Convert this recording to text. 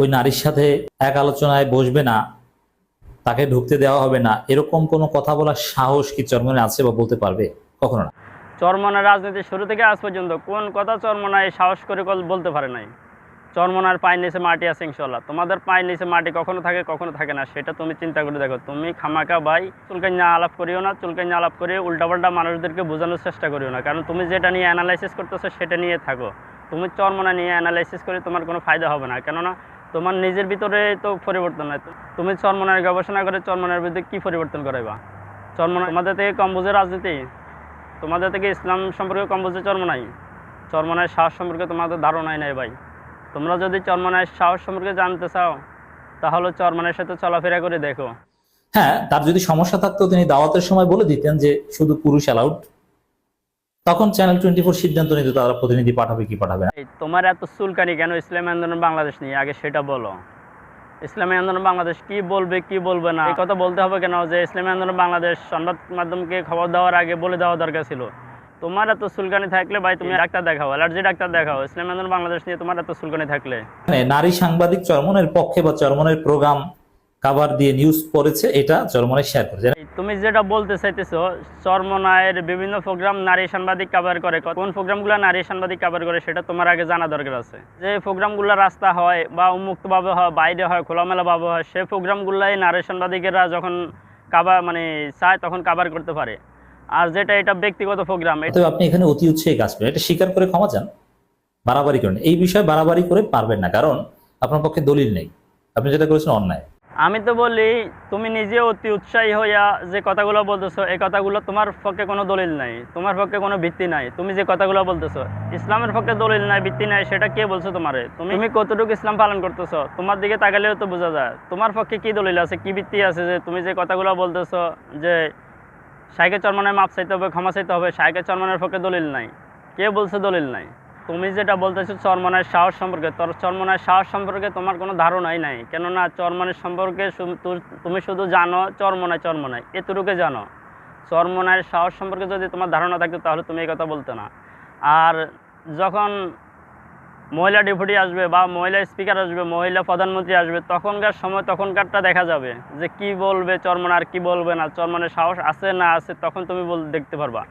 ওই নারীর সাথে এক আলোচনায় বসবে না, তাকে ঢুকতে দেওয়া হবে না, এরকম কোনো কথা বলার সাহস কি চরমনে আছে বা বলতে পারবে? কখনো না। চরমনার রাজনীতি শুরু থেকে আজ পর্যন্ত কোন কথা চরমনায় সাহস করে বলতে পারে নাই। চরমনার পায়ের নিচে মাটি আছে ইনশাল্লাহ তোমাদের পায়ের নিচে মাটি কখনো থাকে কখনো থাকে না, সেটা তুমি চিন্তা করে দেখো। তুমি খামাকা ভাই চুলকে চুলকান্যা আলাপ করিও না চুলকে চুলকান্যা আলাপ করে উল্টাপাল্টা মানুষদেরকে বোঝানোর চেষ্টা করিও না। কারণ তুমি যেটা নিয়ে অ্যানালাইসিস করতেছো সেটা নিয়ে থাকো। তুমি চরমনা নিয়ে অ্যানালাইসিস করে তোমার কোনো ফায়দা হবে না। কেননা তোমার নিজের ভিতরে তো পরিবর্তন নাই। তুমি চরমনার গবেষণা করে চরমনার বিরুদ্ধে কী পরিবর্তন করাইবা? চরমনা তোমাদের থেকে কম বুঝে রাজনীতি, তোমাদের থেকে ইসলাম সম্পর্কে কম বুঝে চরমনাই চরমনায় সাহস সম্পর্কে তোমাদের ধারণাই নাই ভাই। তোমরা যদি চরমনায় সাহস সম্পর্কে জানতে চাও, তাহলে চরমনের সাথে চলাফেরা করে দেখো। হ্যাঁ তার যদি সমস্যা থাকতো, তিনি দাওয়াতের সময় বলে দিতেন যে শুধু পুরুষ অ্যালাউড তখন চ্যানেল টোয়েন্টি ফোর সিদ্ধান্ত নিত তারা প্রতিনিধি পাঠাবে কি পাঠাবে তোমার এত চুলকানি কেন ইসলামী আন্দোলন বাংলাদেশ নিয়ে? আগে সেটা বলো। ইসলামী আন্দোলন বাংলাদেশ কি বলবে কি বলবে না? এই কথা বলতে হবে কেন? যে ইসলামী আন্দোলন বাংলাদেশ সংবাদ মাধ্যমকে খবর দেওয়ার আগে বলে দেওয়া দরকার ছিল। তোমার এত চুলকানি থাকলে ভাই তুমি ডাক্তার দেখাও অ্যালার্জি ডাক্তার দেখাও। ইসলামী আন্দোলন বাংলাদেশ নিয়ে তোমার এত সুলকানি থাকলে। মানে নারী সাংবাদিক চরমনের পক্ষে বা চরমনের প্রোগ্রাম কাভার দিয়ে নিউজ পড়েছে এটা চরমনে শেয়ার করেছে। তুমি যেটা বলতে চাইতেছো, চরমনায়ের বিভিন্ন প্রোগ্রাম নারী সাংবাদিক কভার করে। কোন প্রোগ্রামগুলো নারী সাংবাদিক কভার করে সেটা তোমার আগে জানা দরকার আছে। যে প্রোগ্রামগুলো রাস্তা হয় বা উন্মুক্তভাবে হয়, বাইরে হয়, খোলামেলাভাবে হয় সেই প্রোগ্রামগুলাই নারী সাংবাদিকেরা যখন কাবার মানে চায় তখন কাভার করতে পারে। আর যেটা এটা ব্যক্তিগত প্রোগ্রাম এটা আপনি এখানে অতি উৎসাহী কাজ করেন। এটা স্বীকার করে ক্ষমা চান। বাড়াবাড়ি করেন। এই বিষয়ে বাড়াবাড়ি করে পারবেন না, কারণ আপনার পক্ষে দলিল নেই। আপনি যেটা করেছেন অন্যায়। আমি তো বলি, তুমি নিজে অতি উৎসাহী হইয়া যে কথাগুলো বলতেছো, এই কথাগুলো তোমার পক্ষে কোনো দলিল নাই, তোমার পক্ষে কোনো ভিত্তি নাই। তুমি যে কথাগুলো বলতেছো, ইসলামের পক্ষে দলিল নাই, ভিত্তি নাই, সেটা কে বলছো তোমারে? তুমি কতটুকু ইসলাম পালন করতেছো? তোমার দিকে তাকালেও তো বোঝা যায়। তোমার পক্ষে কি দলিল আছে, কি ভিত্তি আছে যে তুমি যে কথাগুলো বলতেছো যে সাইকে চরমানের মাপ চাইতে হবে, ক্ষমা চাইতে হবে সাইকে চরমানের পক্ষে দলিল নাই, কে বলছে দলিল নাই? তুমি যেটা বলতেছো চরমনের সাহস সম্পর্কে, তোর চরমনের সাহস সম্পর্কে তোমার কোনো ধারণাই নাই। কেননা চরমনের সম্পর্কে তুমি শুধু জানো চরমনায় চরমনায়, এতটুকু জানো। চরমনায় সাহস সম্পর্কে যদি তোমার ধারণা থাকতো তাহলে তুমি এই কথা বলতে না। আর যখন মহিলা ডেপুটি আসবে বা মহিলা স্পিকার আসবে, মহিলা প্রধানমন্ত্রী আসবে, তখনকার সময় তখনকারটা দেখা যাবে যে কি বলবে চরমন আর কি বলবে না চরমনের সাহস আছে না আছে তখন তুমি বল দেখতে পারবা।